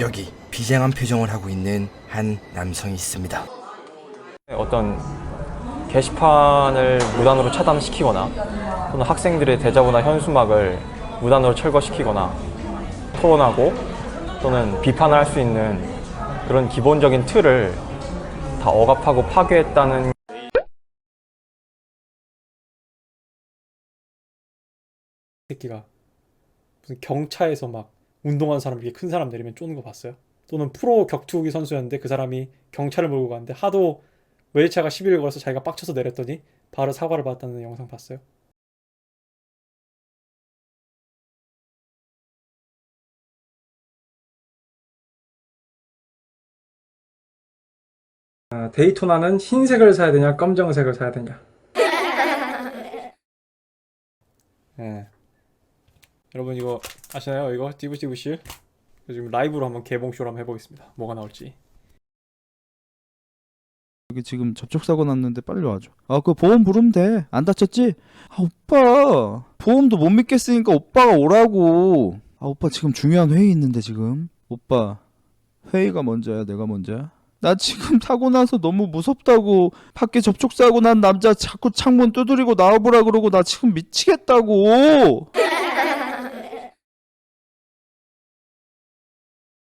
여기 비장한 표정을 하고 있는 한 남성이 있습니다. 어떤 게시판을 무단으로 차단시키거나 또는 학생들의 대자보나 현수막을 무단으로 철거시키거나 토론하고 또는 비판을 할 수 있는 그런 기본적인 틀을 다 억압하고 파괴했다는 새끼가 무슨 경차에서 막 운동하는 사람 위에 큰 사람 내리면 쪼는 거 봤어요? 또는 프로 격투기 선수였는데 그 사람이 경차를 몰고 가는데 하도 외제차가 시비를 걸어서 자기가 빡쳐서 내렸더니 바로 사과를 받았다는 영상 봤어요? 아, 데이토나는 흰색을 사야 되냐, 검정색을 사야 되냐. 예. 여러분 이거 아시나요? 이거 띠부띠부씨 지금 라이브로 한번 개봉쇼를 한번 해보겠습니다. 뭐가 나올지. 여기 지금 접촉 사고 났는데 빨리 와줘. 아, 그 보험 부르면 돼. 안 다쳤지? 아, 오빠. 보험도 못 믿겠으니까 오빠가 오라고. 아, 오빠 지금 중요한 회의 있는데 지금. 오빠. 회의가 먼저야, 내가 먼저야? 나 지금 사고 나서 너무 무섭다고. 밖에 접촉 사고 난 남자 자꾸 창문 두드리고 나와보라 그러고 나 지금 미치겠다고.